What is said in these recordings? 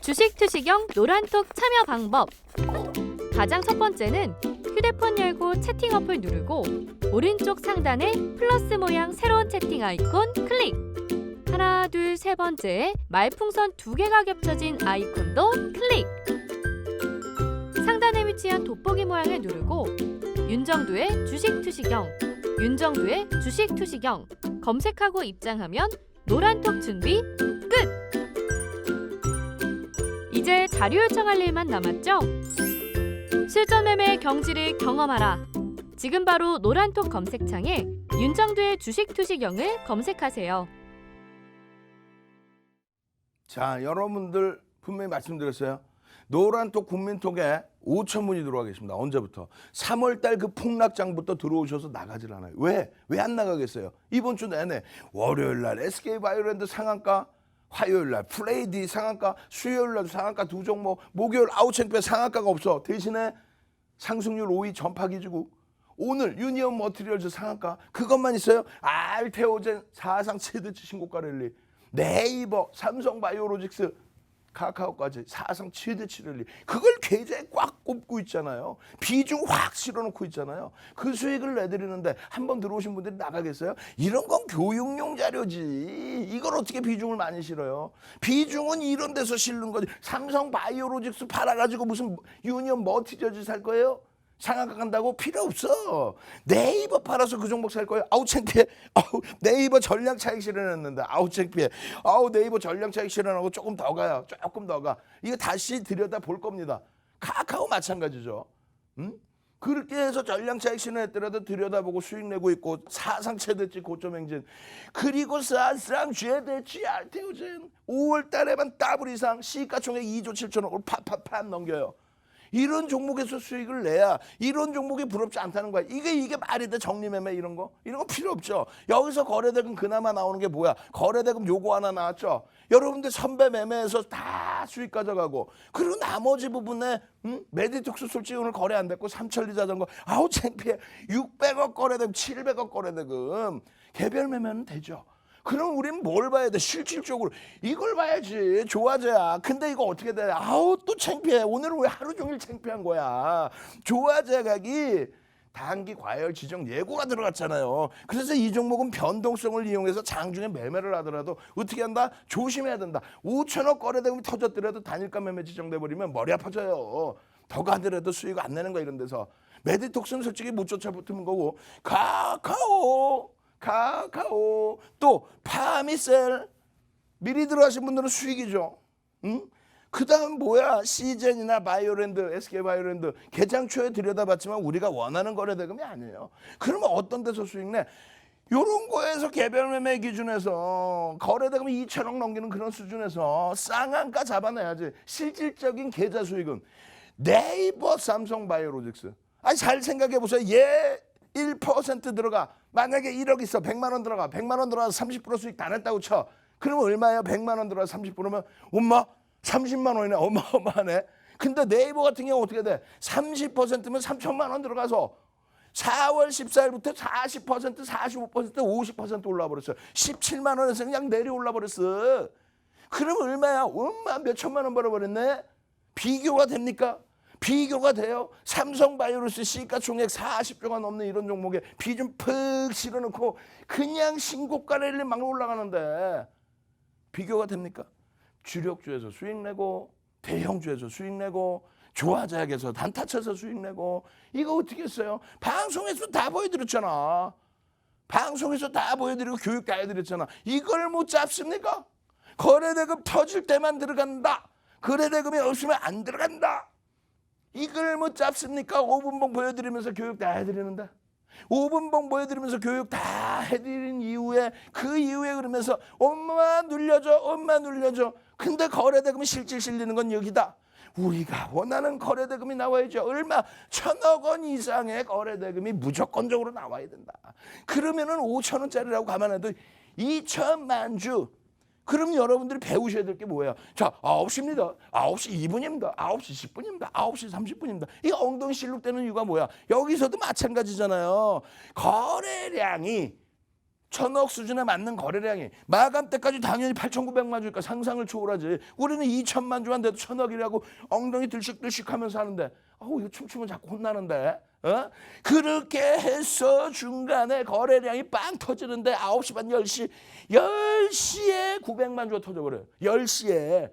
주식 투시경 노란톡 참여 방법. 가장 첫 번째는 휴대폰 열고 채팅 어플 누르고 오른쪽 상단에 플러스 모양 새로운 채팅 아이콘 클릭. 하나, 둘, 세 번째 말풍선 두 개가 겹쳐진 아이콘도 클릭. 상단에 위치한 돋보기 모양을 누르고 윤정두의 주식 투시경, 윤정두의 주식 투시경 검색하고 입장하면 노란톡 준비 끝. 이제 자료 요청할 일만 남았죠? 실전 매매 경지를 경험하라. 지금 바로 노란톡 검색창에 윤정두의 주식 투시경을 검색하세요. 자, 여러분들 분명히 말씀드렸어요. 노란톡 국민톡에 5천 분이 들어와 계십니다. 언제부터? 3월 달 그 폭락장부터 들어오셔서 나가질 않아요. 왜? 왜 안 나가겠어요? 이번 주 내내 월요일 날 SK 바이오랜드 상한가, 화요일 날 플레이디 상한가, 수요일 날 상한가 두 종목, 목요일 아웃챈페 상한가가 없어. 대신에 상승률 5위 전파 기지국. 오늘 유니온 머티리얼즈 상한가 그것만 있어요. 알테오젠 사상 최대치 신고가 랠리. 네이버, 삼성 바이오로직스, 카카오까지 사상 최대치 랠리. 그걸 계좌에 꽉 꼽고 있잖아요. 비중 확 실어놓고 있잖아요. 그 수익을 내드리는데 한 번 들어오신 분들이 나가겠어요? 이런 건 교육용 자료지. 이걸 어떻게 비중을 많이 실어요? 비중은 이런 데서 실는 거지. 삼성 바이오로직스 팔아가지고 무슨 유니온 머티리얼즈 살 거예요? 상한가 간다고 필요 없어. 네이버 팔아서 그 종목 살 거예요. 아우 창피해. 아우 네이버 전량 차익 실현했는데 아우 창피해. 아우 네이버 전량 차익 실현하고 조금 더 가요. 조금 더 가. 이거 다시 들여다 볼 겁니다. 카카오 마찬가지죠. 응? 그렇게 해서 전량 차익 실현했더라도 들여다보고 수익 내고 있고 사상 최대치 고점 행진 그리고 사상 최대치 알테오젠 5월 달에만 더블 이상 시가총액 2조 7천억을 팍팍팍 넘겨요. 이런 종목에서 수익을 내야 이런 종목이 부럽지 않다는 거야. 이게 이게 말이 돼 정리매매 이런 거 이런 거 필요 없죠. 여기서 거래대금 그나마 나오는 게 뭐야? 거래대금 요거 하나 나왔죠. 여러분들 선배 매매에서 다 수익 가져가고 그리고 나머지 부분에 음? 메디톡스 솔직히 오늘 거래 안 됐고 삼천리 자전거 아우 창피해 600억 거래대금 700억 거래대금 개별 매매는 되죠. 그럼 우리는 뭘 봐야 돼? 실질적으로 이걸 봐야지. 좋아져야. 근데 이거 어떻게 돼? 아우 또 창피해. 오늘은 왜 하루 종일 창피한 거야? 좋아져 가기 단기 과열 지정 예고가 들어갔잖아요. 그래서 이 종목은 변동성을 이용해서 장중에 매매를 하더라도 어떻게 한다? 조심해야 된다. 5천억 거래대금이 터졌더라도 단일가 매매 지정돼 버리면 머리 아파져요. 더 가더라도 수익 안 내는 거 이런 데서 메디톡스는 솔직히 못 쫓아붙는 거고 카카오 카카오 또 파미셀 미리 들어가신 분들은 수익이죠. 응? 그 다음 뭐야 시젠이나 바이오랜드 SK 바이오랜드 개장 초에 들여다봤지만 우리가 원하는 거래 대금이 아니에요. 그러면 어떤 데서 수익 내? 요런 거에서 개별 매매 기준에서 거래 대금 2천억 넘기는 그런 수준에서 쌍한가 잡아내야지 실질적인 계좌 수익은 네이버 삼성 바이오로직스 아니 잘 생각해 보세요 얘 1% 들어가. 만약에 1억 있어 100만 원 들어가. 100만 원 들어가서 30% 수익 다 냈다고 쳐. 그러면 얼마야 100만 원 들어가서 30%면? 엄마 30만 원이네. 어마어마하네. 근데 네이버 같은 경우 어떻게 돼? 30%면 3천만 원 들어가서 4월 14일부터 40% 45% 50% 올라 버렸어 17만 원에서 그냥 내려 올라 버렸어. 그럼 얼마야? 엄마 몇 천만 원 벌어 버렸네? 비교가 됩니까 비교가 돼요. 삼성 바이오로스 시가 총액 40조가 넘는 이런 종목에 비 좀 푹 실어놓고 그냥 신고가를 막 올라가는데 비교가 됩니까? 주력주에서 수익 내고 대형주에서 수익 내고 조화제약에서 단타 쳐서 수익 내고 이거 어떻게 했어요? 방송에서 다 보여드렸잖아. 방송에서 다 보여드리고 교육 다 해드렸잖아. 이걸 못 잡습니까? 거래대금 터질 때만 들어간다. 거래대금이 없으면 안 들어간다. 이걸 못 잡습니까? 5분봉 보여드리면서 교육 다 해드리는데. 5분봉 보여드리면서 교육 다 해드린 이후에 그 이후에 그러면서 엄마 눌려줘 엄마 눌려줘. 근데 거래대금이 실질 실리는 건 여기다. 우리가 원하는 거래대금이 나와야죠 얼마? 천억 원 이상의 거래대금이 무조건적으로 나와야 된다. 그러면은 5천 원짜리라고 감안해도 2천만 주 그럼 여러분들이 배우셔야 될 게 뭐예요? 자, 9시입니다. 9시 2분입니다. 9시 10분입니다. 9시 30분입니다. 이 엉덩이 실룩되는 이유가 뭐야? 여기서도 마찬가지잖아요. 거래량이 천억 수준에 맞는 거래량이 마감 때까지 당연히 8,900만 주니까 상상을 초월하지. 우리는 2천만 주한데도 천억이라고 엉덩이 들씩들씩 하면서 하는데 어우 이거 춤추면 자꾸 혼나는데. 어? 그렇게 해서 중간에 거래량이 빵 터지는데 9시 반 10시 10시에 900만 주가 터져버려요. 10시에.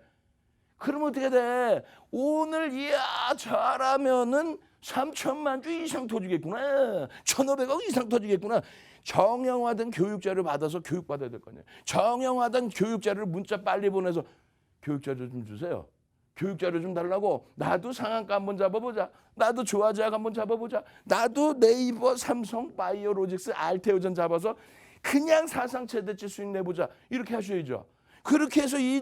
그러면 어떻게 돼? 오늘 이야 잘하면은 3천만 주 이상 터지겠구나. 1,500억 이상 터지겠구나. 정형화된 교육자를 받아서 교육받아야 될 거 아니에요. 정형화된 교육자를 문자 빨리 보내서 교육자료 좀 주세요. 교육 자료 좀 달라고. 나도 상한가 한번 잡아보자. 나도 조화제약 한번 잡아보자. 나도 네이버, 삼성, 바이오로직스, 알테오전 잡아서 그냥 사상 최대치 수익 내보자. 이렇게 하셔야죠. 그렇게 해서 이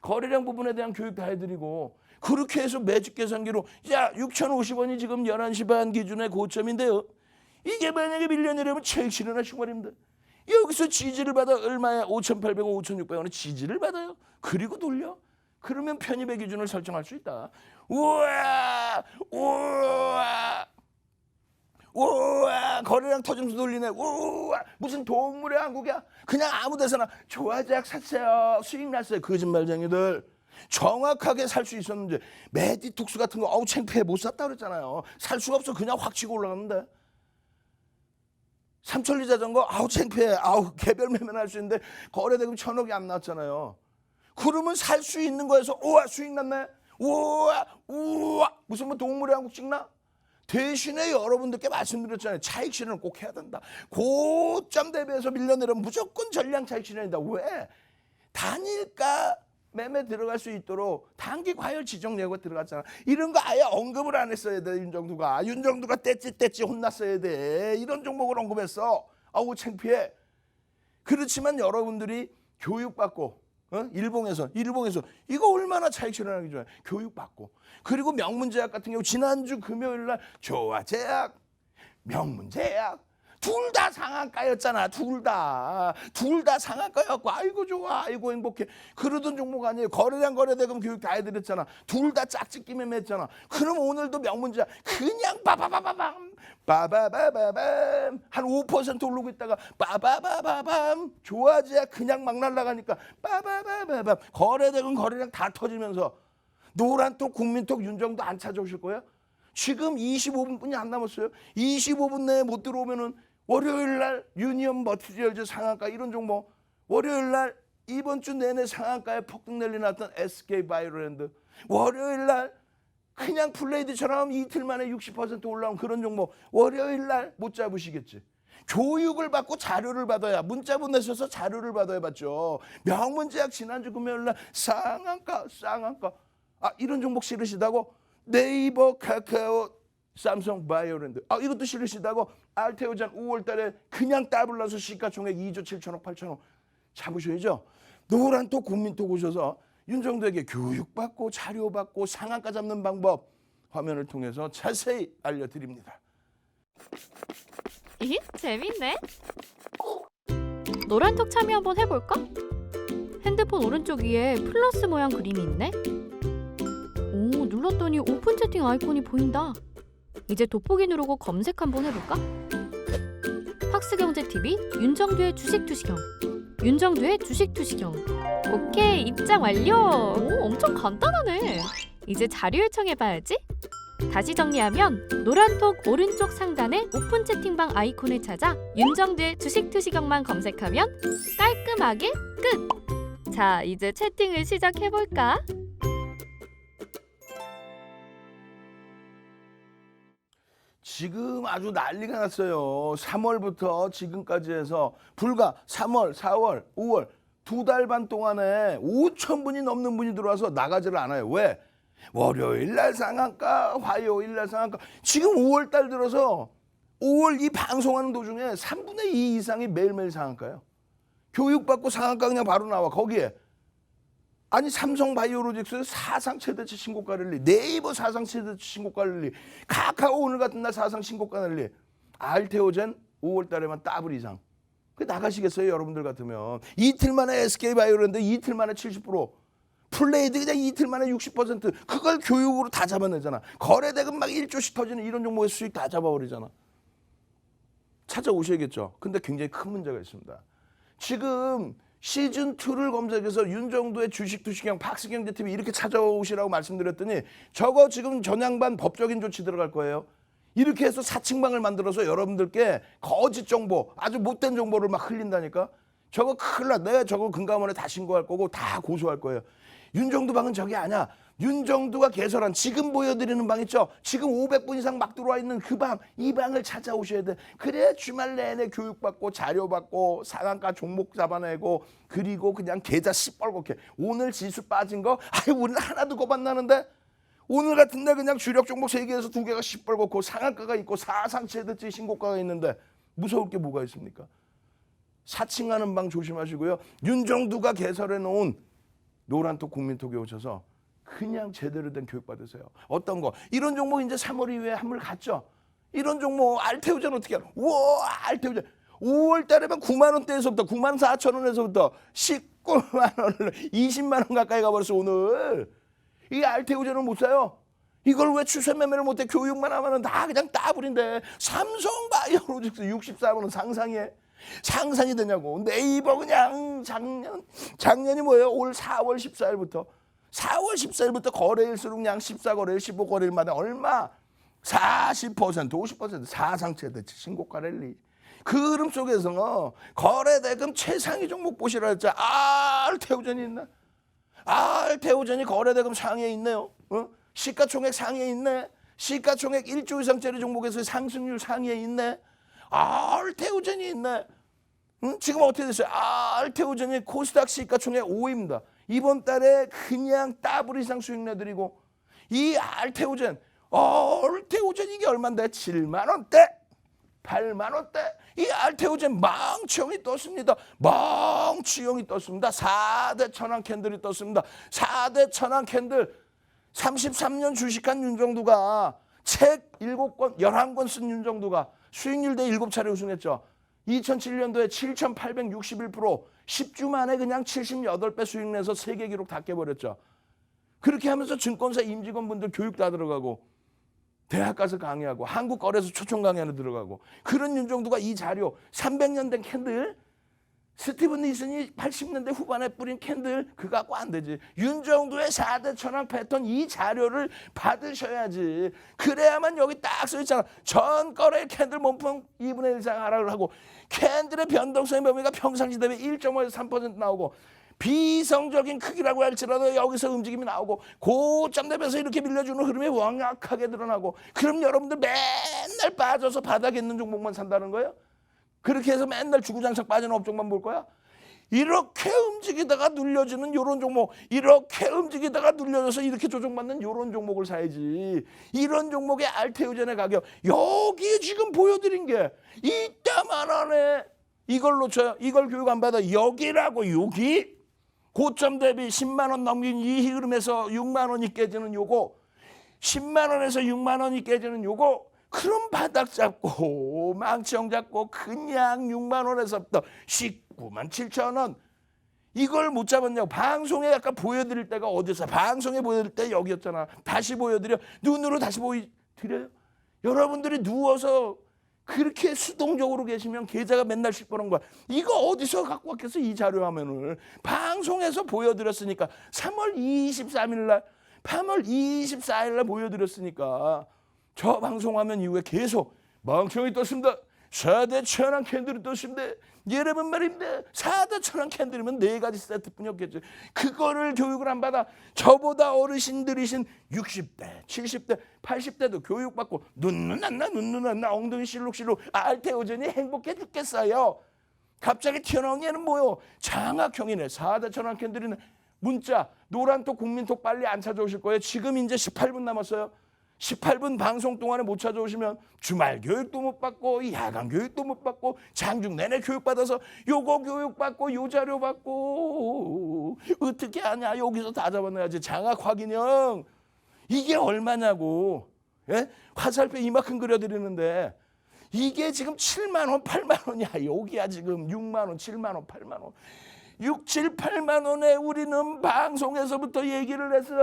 거래량 부분에 대한 교육 다 해드리고 그렇게 해서 매직 계산기로 야 6,050원이 지금 11시 반 기준의 고점인데요. 이게 만약에 밀려내려면 체익 실현하시고 말입니다. 여기서 지지를 받아 얼마에 5,800원, 5,600원의 지지를 받아요. 그리고 돌려. 그러면 편입의 기준을 설정할 수 있다. 우와, 우와, 우와, 거래량 터지면서 돌리네. 우와, 무슨 동물의 한국이야? 그냥 아무 데서나 조화제약 샀어요. 수익 났어요. 거짓말쟁이들. 정확하게 살 수 있었는데 메디톡스 같은 거 어우 창피해 못 샀다 그랬잖아요. 살 수가 없어 그냥 확 치고 올라갔는데 삼천리 자전거 아우 창피해 아우 개별 매매할 수 있는데 거래대금 천억이 안 나왔잖아요. 그러면 살 수 있는 거에서 우와 수익 났네. 우와 우와 무슨 뭐 동물의 한국 찍나? 대신에 여러분들께 말씀드렸잖아요. 차익 실현을 꼭 해야 된다. 고점 대비해서 밀려내려면 무조건 전량 차익 실현이다. 왜? 단일가 매매 들어갈 수 있도록 단기 과열 지정 예고 들어갔잖아. 이런 거 아예 언급을 안 했어야 돼 윤정두가. 윤정두가 떼찌 떼찌 혼났어야 돼. 이런 종목을 언급했어. 아우 창피해. 그렇지만 여러분들이 교육받고 어? 일봉에서 일봉에서 이거 얼마나 차익 실현하기 좋아요. 교육받고 그리고 명문제약 같은 경우 지난주 금요일 날 좋아 제약 명문제약 둘 다 상한가였잖아. 둘 다. 둘 다 상한가였고 아이고 좋아. 아이고 행복해. 그러던 종목 아니에요. 거래량 거래대금 교육 다 해드렸잖아. 둘 다 짝짓기 매매했잖아. 그럼 오늘도 명문제약 그냥 빠바바바밤 빠바바바밤 한 5% 오르고 있다가 빠바바바밤 좋아제약 그냥 막 날아가니까 빠바바바밤 거래대금 거래량 다 터지면서 노란톡 국민톡 윤정도 안 찾아오실 거예요? 지금 25분뿐이 안 남았어요. 25분 내에 못 들어오면은 월요일 날 유니언 머티리얼즈 상한가 이런 종목. 월요일 날 이번 주 내내 상한가에 폭등 났던 SK 바이오랜드. 월요일 날 그냥 플레이드처럼 이틀 만에 60% 올라온 그런 종목. 월요일 날 못 잡으시겠지. 교육을 받고 자료를 받아야 문자 보내셔서 자료를 받아야 받죠. 명문제약 지난주 금요일 날 상한가 상한가. 아 이런 종목 싫으시다고? 네이버 카카오 삼성 바이오랜드 아 이것도 싫으시다고 알테오잔 5월 달에 그냥 따블라서 시가총액 2조 7천억 8천억 잡으셔야죠. 노란톡 국민톡 오셔서 윤정도에게 교육받고 자료받고 상한가 잡는 방법 화면을 통해서 자세히 알려드립니다. 이 재밌네. 노란톡 참여 한번 해볼까? 핸드폰 오른쪽 위에 플러스 모양 그림이 있네. 오 눌렀더니 오픈 채팅 아이콘이 보인다. 이제 돋보기 누르고 검색 한번 해볼까? 팍스경제TV 윤정두의 주식투시경 윤정두의 주식투시경 오케이 입장 완료 오 엄청 간단하네 이제 자료 요청해봐야지 다시 정리하면 노란톡 오른쪽 상단의 오픈 채팅방 아이콘을 찾아 윤정두의 주식투시경만 검색하면 깔끔하게 끝! 자 이제 채팅을 시작해볼까? 지금 아주 난리가 났어요. 3월부터 지금까지 해서 불과 3월, 4월, 5월 두 달 반 동안에 5천 분이 넘는 분이 들어와서 나가지를 않아요. 왜? 월요일 날 상한가, 화요일 날 상한가. 지금 5월 달 들어서 5월 이 방송하는 도중에 3분의 2 이상이 매일매일 상한가요. 교육받고 상한가 그냥 바로 나와. 거기에 아니 삼성 바이오로직스 사상 최대치 신고가 랠리 네이버 사상 최대치 신고가 랠리 카카오 오늘 같은 날 사상 신고가 랠리. 알테오젠 5월 달에만 더블 이상. 그 나가시겠어요 여러분들 같으면? 이틀 만에 SK 바이오랜드 이틀 만에 70% 플레이드 그냥 이틀 만에 60% 그걸 교육으로 다 잡아내잖아. 거래 대금 막 1조씩 터지는 이런 종목의 수익 다 잡아버리잖아. 찾아오셔야겠죠. 근데 굉장히 큰 문제가 있습니다. 지금 시즌 2를 검색해서 윤정도의 주식 투시경 박스경제 TV 이렇게 찾아오시라고 말씀드렸더니 저거 지금 전양반 법적인 조치 들어갈 거예요. 이렇게 해서 사칭방을 만들어서 여러분들께 거짓 정보, 아주 못된 정보를 막 흘린다니까. 저거 큰일 나. 내가 저거 금감원에 다 신고할 거고 다 고소할 거예요. 윤정도 방은 저게 아니야. 윤정도가 개설한 지금 보여드리는 방 있죠. 지금 500분 이상 막 들어와 있는 그 방, 이 방을 찾아오셔야 돼. 그래 주말 내내 교육받고 자료받고 상한가 종목 잡아내고 그리고 그냥 계좌 시뻘겋게 오늘 지수 빠진 거, 아유 우리는 하나도 거반 나는데 오늘 같은 날 그냥 주력 종목 세 개에서 두 개가 시뻘겋고 상한가가 있고 사상체드지 신고가가 있는데 무서울 게 뭐가 있습니까? 사칭하는 방 조심하시고요. 윤정두가 개설해 놓은 노란톡 국민톡에 오셔서 그냥 제대로 된 교육 받으세요. 어떤 거 이런 종목 이제 3월 이후에 한물 갔죠. 이런 종목 알테오전 어떻게 해요? 우와 알테오전 5월 달에만 9만 원대에서부터 9만 4천 원에서부터 19만 원을 20만 원 가까이 가버렸어 오늘. 이 알테오전을 못 사요. 이걸 왜 추세 매매를 못해? 교육만 하면은 다 그냥 따블인데 삼성 바이오로직스 64만 원 상상해. 상상이 되냐고. 네이버 그냥 작년 작년이 뭐예요? 올 4월 14일부터 4월 14일부터 거래일수록 그냥 14거래일 15거래일마다 얼마? 40% 50% 사상체 대치 신고가 랠리. 그 흐름 속에서 거래대금 최상위 종목 보시라 했죠. 아, 알테오전이 있나? 알테오전이 거래대금 상위에 있네요. 어? 시가총액 상위에 있네. 시가총액 1조 이상짜리 종목에서 상승률 상위에 있네. 알테오전이 있네. 응? 지금 어떻게 됐어요? 알테오전이 코스닥 시가총액 5위입니다. 이번 달에 그냥 더블 이상 수익 내드리고 이 알테오전, 알테오전 이게 얼마인데? 7만 원대. 8만 원대 이 알테오젠 망치형이 떴습니다. 망치형이 떴습니다. 4대 천왕 캔들이 떴습니다. 4대 천왕 캔들 33년 주식한 윤정두가 책 7권, 11권 쓴 윤정두가 수익률 대 7차례 우승했죠. 2007년도에 7,861% 10주 만에 그냥 78배 수익 내서 세계 기록 다 깨버렸죠. 그렇게 하면서 증권사 임직원분들 교육 다 들어가고 대학 가서 강의하고 한국 거래소 초청 강의하러 들어가고 그런 윤정두가 이 자료 300년 된 캔들 스티븐 니슨이 80년대 후반에 뿌린 캔들 그거 갖고 안 되지. 윤정두의 4대 천왕 패턴 이 자료를 받으셔야지. 그래야만 여기 딱 써 있잖아. 전 거래 캔들 몸통 2분의 1 이상 하락을 하고 캔들의 변동성의 범위가 평상시 대비 1.5에서 3% 나오고 비성적인 크기라고 할지라도 여기서 움직임이 나오고 고점 대비해서 이렇게 밀려주는 흐름이 완약하게 드러나고 그럼 여러분들 맨날 빠져서 바닥에 있는 종목만 산다는 거예요? 그렇게 해서 맨날 주구장창 빠지는 업종만 볼 거야? 이렇게 움직이다가 눌려지는 요런 종목 이렇게 움직이다가 눌려져서 이렇게 조정받는 요런 종목을 사야지. 이런 종목의 알테오젠의 가격 여기 지금 보여드린 게 이따만 안에 이걸 놓쳐요. 이걸 교육 안 받아. 여기라고 여기? 고점 대비 10만 원 넘긴 이 흐름에서 6만 원이 깨지는 요거 10만 원에서 6만 원이 깨지는 요거 그럼 바닥 잡고 망치형 잡고 그냥 6만 원에서부터 19만 7천 원 이걸 못 잡았냐고 방송에 약간 보여드릴 때가 어디서 방송에 보여드릴 때 여기였잖아 다시 보여드려 눈으로 다시 보여드려요 여러분들이 누워서 그렇게 수동적으로 계시면 계좌가 맨날 시끄러운 거야. 이거 어디서 갖고 왔겠어? 이 자료 화면을. 방송에서 보여드렸으니까 3월 23일 날, 3월 24일 날 보여드렸으니까 저 방송 화면 이후에 계속 망청이 떴습니다. 4대 천왕 캔들이 떴습니다. 여러분 말입니다. 4대 천왕 캔들이면 네 가지 세트뿐이었겠죠. 그거를 교육을 안 받아 저보다 어르신들이신 60대, 70대, 80대도 교육받고 눈눈 안나 눈눈 안나 엉덩이 실룩실룩 알테오전이 행복해 죽겠어요. 갑자기 튀어나온 얘는 뭐요? 장학형이네. 4대 천왕 캔들이네. 문자 노란톡 국민톡 빨리 안 찾아오실 거예요. 지금 이제 18분 남았어요. 18분 방송 동안에 못 찾아오시면 주말 교육도 못 받고 야간 교육도 못 받고 장중 내내 교육 받아서 요거 교육 받고 요 자료 받고 어떻게 하냐 여기서 다 잡아놔야지. 장학 확인형. 이게 얼마냐고. 예? 화살표 이만큼 그려드리는데 이게 지금 7만 원, 8만 원이야. 여기야 지금 6만 원, 7만 원, 8만 원 6, 7, 8만 원에 우리는 방송에서부터 얘기를 해서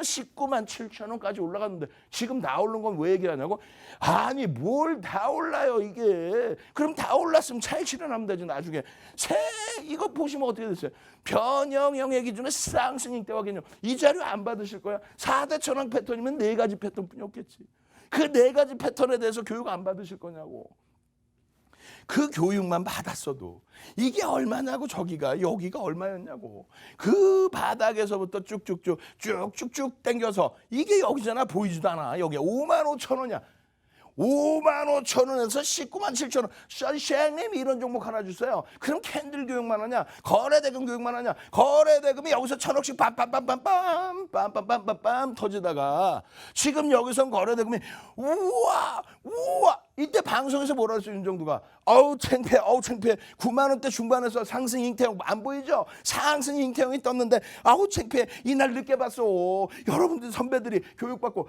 19만 7천 원까지 올라갔는데 지금 다 오른 건 왜 얘기하냐고? 아니 뭘 다 올라요 이게. 그럼 다 올랐으면 차익 실현하면 되지 나중에. 새 이거 보시면 어떻게 됐어요? 변형형의 기준에 쌍스닝 때와 개념. 이 자료 안 받으실 거야. 4대 천왕 패턴이면 네 가지 패턴뿐이 없겠지. 그 네 가지 패턴에 대해서 교육 안 받으실 거냐고. 그 교육만 받았어도 이게 얼마냐고 저기가 여기가 얼마였냐고. 그 바닥에서부터 쭉쭉쭉 쭉쭉쭉 당겨서 이게 여기잖아. 보이지도 않아. 여기 5만 5천 원이야 5만 5천 원에서 19만 7천 원. 션샤님 이런 종목 하나 주세요. 그럼 캔들 교육만 하냐? 거래대금 교육만 하냐? 거래대금이 여기서 천억씩 빰빰빰빰빰 빰빰빰빰빰 터지다가 지금 여기선 거래대금이 우와 우와. 이때 방송에서 뭐라 했어 윤정두가? 어우 창피해 어우 창피해. 9만 원대 중반에서 상승 잉태형 안 보이죠? 상승 잉태형이 떴는데 아우 창피해. 이날 늦게 봤어. 여러분들 선배들이 교육받고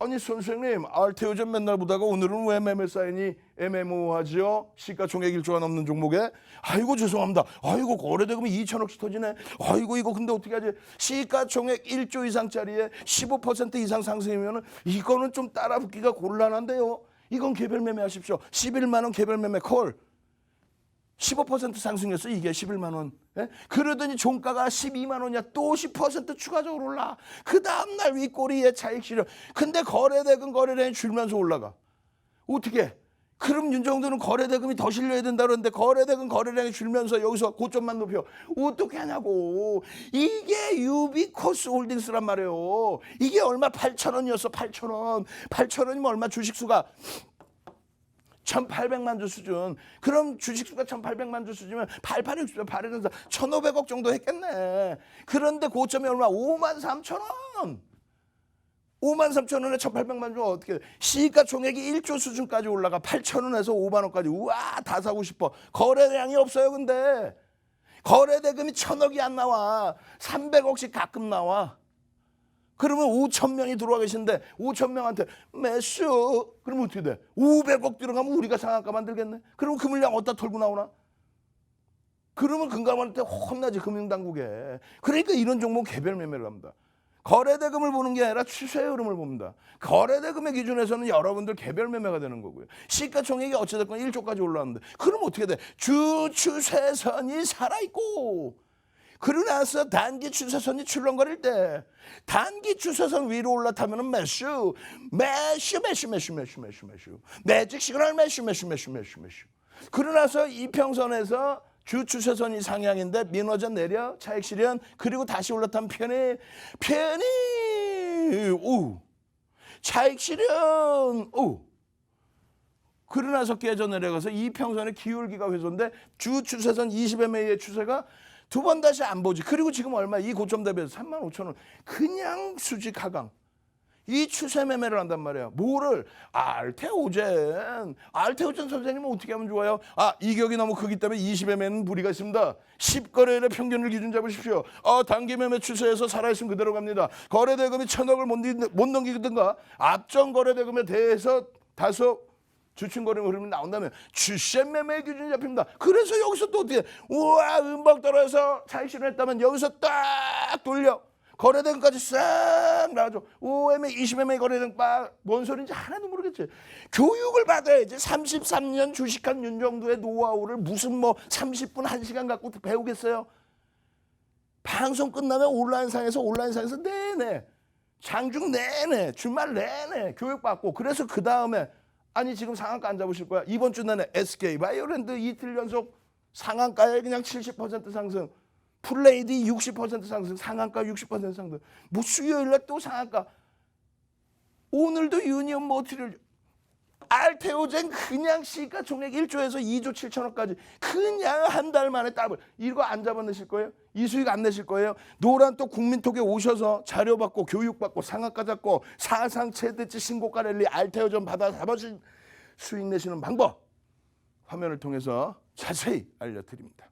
아니 선생님 알테오전 맨날 보다가 오늘은 왜 매매 사인이 애매모호하지요? 시가총액 1조가 넘는 종목에 아이고 죄송합니다. 아이고 거래대금이 2천억씩 터지네. 아이고 이거 근데 어떻게 하지? 시가총액 1조 이상짜리에 15% 이상 상승이면은 이거는 좀 따라붙기가 곤란한데요. 이건 개별 매매하십시오. 11만 원 개별 매매 콜. 15% 상승했어 이게 11만 원. 예? 그러더니 종가가 12만 원이야 또 10% 추가적으로 올라. 그 다음 날 윗꼬리에 차익 실현. 근데 거래대금 거래량이 줄면서 올라가. 어떻게? 그럼 윤정도는 거래대금이 더 실려야 된다 그러는데 거래대금 거래량이 줄면서 여기서 고점만 높여 어떻게 하냐고 이게 유비코스 홀딩스란 말이에요 이게 얼마 8천 원이었어 8천 원 8천 원이면 얼마 주식수가 1,800만 주 수준. 그럼 주식수가 1,800만 주 수준이면 8860, 8에서 1,500억 정도 했겠네. 그런데 고점이 얼마? 5만 3천 원. 5만 3천 원에 1,800만 주 어떻게 돼? 시가 총액이 1조 수준까지 올라가 8천 원에서 5만 원까지. 우와, 다 사고 싶어. 거래량이 없어요, 근데. 거래 대금이 천억이 안 나와. 300억씩 가끔 나와. 그러면 5천 명이 들어와 계신데 5천 명한테 매수 그러면 어떻게 돼? 500억 들어가면 우리가 상한가 만들겠네. 그러면 그 물량 어디다 털고 나오나? 그러면 금감원한테 혼나지 금융당국에. 그러니까 이런 종목 개별 매매를 합니다. 거래대금을 보는 게 아니라 추세의 흐름을 봅니다. 거래대금의 기준에서는 여러분들 개별 매매가 되는 거고요. 시가총액이 어찌됐건 1조까지 올라왔는데 그럼 어떻게 돼? 주 추세선이 살아있고 그러고 나서 단기 추세선이 출렁거릴 때 단기 추세선 위로 올라타면은 매수 매수 매수 매수 매수 매수 매수 매직 시그널 매수 매수 매수 매수 매수 그러고 나서 이평선에서 주 추세선이 상향인데 민호전 내려 차익 실현 그리고 다시 올라타면 편히 편히 오 차익 실현 오 그러고 나서 깨져 내려가서 이평선의 기울기가 회소인데 주 추세선 20MA의 추세가 두 번 다시 안 보지. 그리고 지금 얼마? 이 고점 대비해서 3만 5천 원. 그냥 수직 하강. 이 추세 매매를 한단 말이야. 뭐를? 알테오젠. 알테오젠 선생님은 어떻게 하면 좋아요? 아, 이격이 너무 크기 때문에 20매매는 무리가 있습니다. 10거래일의 평균을 기준 잡으십시오. 아, 단기 매매 추세에서 살아있으면 그대로 갑니다. 거래대금이 천억을 못, 넘- 못 넘기든가 앞전 거래대금에 대해서 다소 주춤거리는 흐름이 나온다면 주셈 매매 기준이 잡힙니다. 그래서 여기서 또 어떻게 우와 음박 떨어져서 차익 실현했다면 여기서 딱 돌려 거래대금까지 싹 나와줘. 5MA, 20MA 거래대금 빡뭔 소리인지 하나도 모르겠지. 교육을 받아야지. 33년 주식한 윤정도의 노하우를 무슨 뭐 30분 1시간 갖고 배우겠어요? 방송 끝나면 온라인상에서 온라인상에서 내내 장중 내내 주말 내내 교육받고 그래서 그 다음에 아니 지금 상한가 안 잡으실 거야? 이번 주 내내 SK 바이오랜드 이틀 연속 상한가에 그냥 70% 상승 플레이디 60% 상승 상한가 60% 상승. 뭐 수요일 날 또 상한가. 오늘도 유니온 모티를 알테오젠 그냥 시가 총액 1조에서 2조 7천억까지 그냥 한 달 만에 더블 이거 안 잡아내실 거예요? 이 수익 안 내실 거예요? 노란 또 국민톡에 오셔서 자료 받고 교육 받고 상한가 잡고 사상 최대치 신고가 랠리 알테오전 받아 잡아신 수익 내시는 방법 화면을 통해서 자세히 알려드립니다.